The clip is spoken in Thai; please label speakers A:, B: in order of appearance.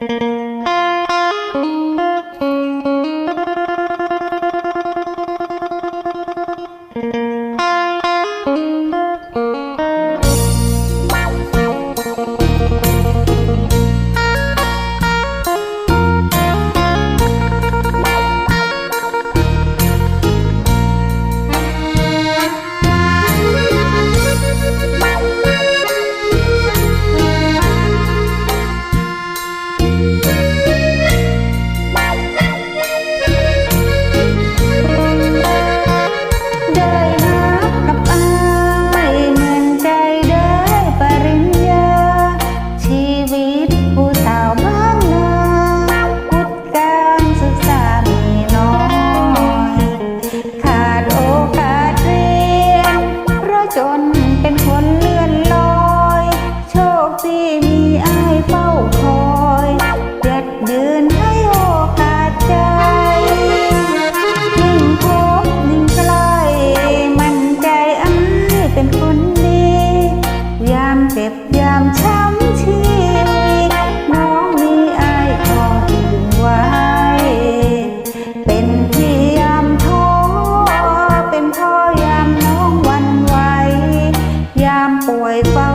A: Thank you. ามช้ำชีวิน้องมีอายออื่นไว้ เป็นพี่ยาท้อเป็นพ่อยาน้องวันไหวยาป่วยเฝ้า